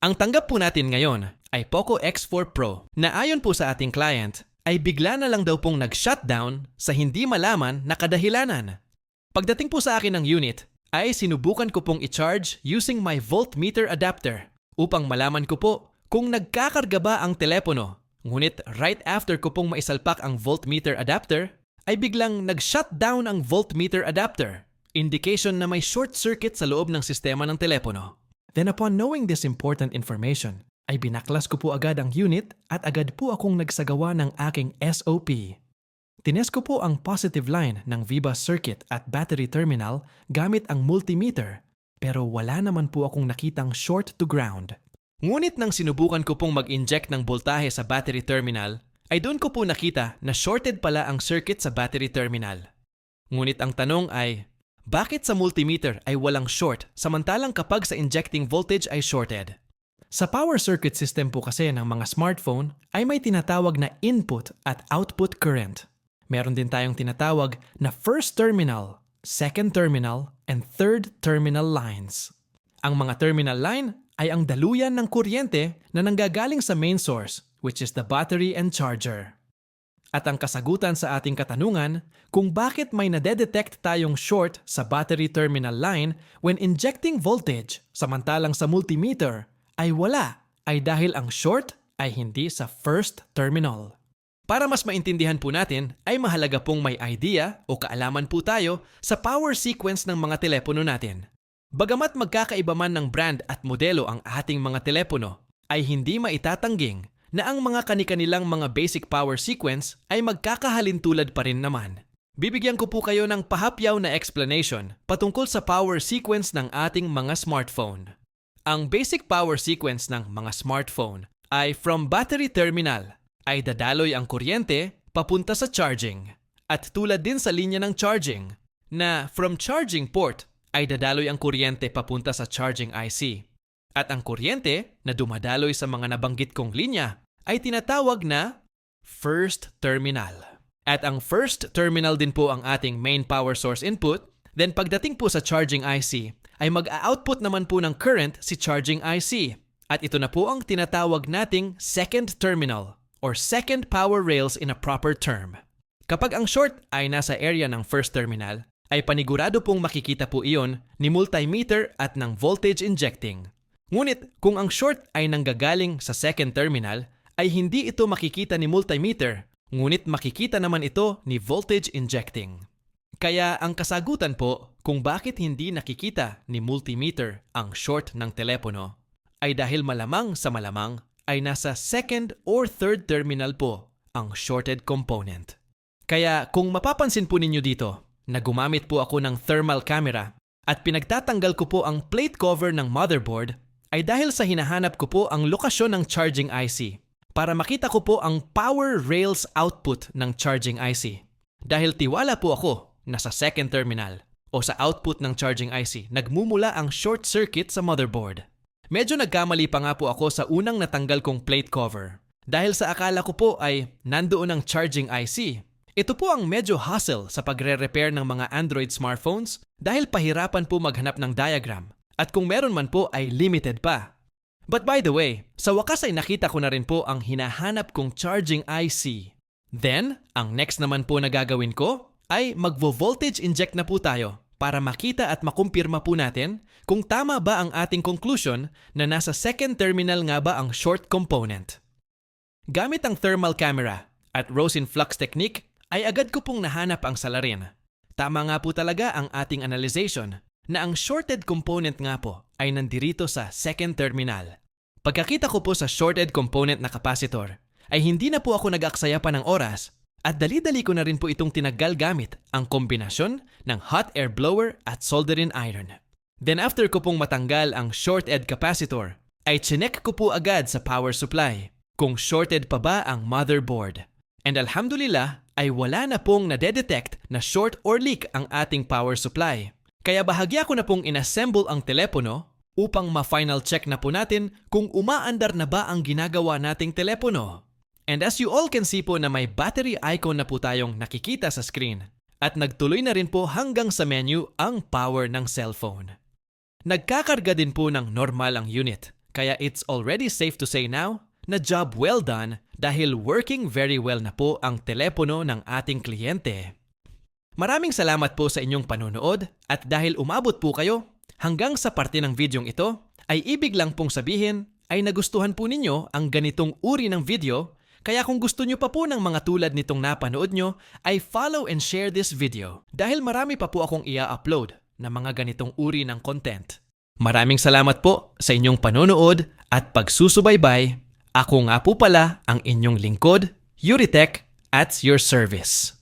Ang tanggap po natin ngayon ay Poco X4 Pro na ayon po sa ating client ay bigla na lang daw pong nag-shutdown sa hindi malaman na kadahilanan. Pagdating po sa akin ng unit, ay sinubukan ko pong i-charge using my voltmeter adapter upang malaman ko po kung nagkakarga ba ang telepono. Ngunit right after ko pong maisalpak ang voltmeter adapter, ay biglang nag-shutdown ang voltmeter adapter. Indication na may short circuit sa loob ng sistema ng telepono. Then upon knowing this important information, ay binaklas ko po agad ang unit at agad po akong nagsagawa ng aking SOP. Tines ko po ang positive line ng Viba circuit at battery terminal gamit ang multimeter pero wala naman po akong nakitang short to ground. Ngunit nang sinubukan ko pong mag-inject ng voltahe sa battery terminal, ay doon ko po nakita na shorted pala ang circuit sa battery terminal. Ngunit ang tanong ay, bakit sa multimeter ay walang short samantalang kapag sa injecting voltage ay shorted? Sa power circuit system po kasi ng mga smartphone ay may tinatawag na input at output current. Meron din tayong tinatawag na first terminal, second terminal, and third terminal lines. Ang mga terminal line ay ang daluyan ng kuryente na nanggagaling sa main source, which is the battery and charger. At ang kasagutan sa ating katanungan kung bakit may nadedetect tayong short sa battery terminal line when injecting voltage samantalang sa multimeter ay wala ay dahil ang short ay hindi sa first terminal. Para mas maintindihan po natin ay mahalaga pong may idea o kaalaman po tayo sa power sequence ng mga telepono natin. Bagamat magkakaiba man ng brand at modelo ang ating mga telepono, ay hindi maitatangging na ang mga kanikanilang mga basic power sequence ay magkakahalintulad pa rin naman. Bibigyan ko po kayo ng pahapyaw na explanation patungkol sa power sequence ng ating mga smartphone. Ang basic power sequence ng mga smartphone ay from battery terminal ay dadaloy ang kuryente papunta sa charging. At tulad din sa linya ng charging, na from charging port ay dadaloy ang kuryente papunta sa charging IC. At ang kuryente na dumadaloy sa mga nabanggit kong linya ay tinatawag na first terminal. At ang first terminal din po ang ating main power source input, then pagdating po sa charging IC, ay mag-output naman po ng current si charging IC. At ito na po ang tinatawag nating second terminal or second power rails in a proper term. Kapag ang short ay nasa area ng first terminal, ay panigurado pong makikita po iyon ni multimeter at ng voltage injecting. Ngunit kung ang short ay nanggagaling sa second terminal, ay hindi ito makikita ni multimeter, ngunit makikita naman ito ni voltage injecting. Kaya ang kasagutan po kung bakit hindi nakikita ni multimeter ang short ng telepono ay dahil malamang sa malamang ay nasa second or third terminal po ang shorted component. Kaya kung mapapansin po ninyo dito na gumamit po ako ng thermal camera at pinagtatanggal ko po ang plate cover ng motherboard ay dahil sa hinahanap ko po ang lokasyon ng charging IC para makita ko po ang power rails output ng charging IC. Dahil tiwala po ako na sa second terminal o sa output ng charging IC nagmumula ang short circuit sa motherboard. Medyo nagkamali pa nga po ako sa unang natanggal kong plate cover. Dahil sa akala ko po ay nandoon ang charging IC. Ito po ang medyo hassle sa pagre-repair ng mga Android smartphones dahil pahirapan po maghanap ng diagram. At kung meron man po ay limited pa. But by the way, sa wakas ay nakita ko na rin po ang hinahanap kong charging IC. Then, ang next naman po na gagawin ko ay magvo-voltage inject na po tayo para makita at makumpirma po natin kung tama ba ang ating conclusion na nasa second terminal nga ba ang short component. Gamit ang thermal camera at Rosin flux technique ay agad ko pong nahanap ang salarin. Tama nga po talaga ang ating analyzation na ang shorted component nga po ay nandirito sa second terminal. Pagkakita ko po sa shorted component na capacitor, ay hindi na po ako nag-aksaya pa ng oras at dali-dali ko na rin po itong tinaggal gamit ang kombinasyon ng hot air blower at soldering iron. Then after ko pong matanggal ang short-ed capacitor, ay chinek ko po agad sa power supply kung shorted pa ba ang motherboard. And alhamdulillah ay wala na pong nadedetect na short or leak ang ating power supply. Kaya bahagya ko na pong inassemble ang telepono upang ma-final check na po natin kung umaandar na ba ang ginagawa nating telepono. And as you all can see po na may battery icon na po tayong nakikita sa screen. At nagtuloy na rin po hanggang sa menu ang power ng cellphone. Nagkakarga din po ng normal ang unit Kaya it's already safe to say now na job well done dahil working very well na po ang telepono ng ating kliyente. Maraming salamat po sa inyong panonood at dahil umabot po kayo hanggang sa parte ng videong ito, ay ibig lang pong sabihin ay nagustuhan po ninyo ang ganitong uri ng video kaya kung gusto nyo pa po ng mga tulad nitong napanood nyo, ay follow and share this video dahil marami pa po akong ia-upload na mga ganitong uri ng content. Maraming salamat po sa inyong panonood at pagsusubaybay. Ako nga po pala ang inyong lingkod, Yuritech, at your service.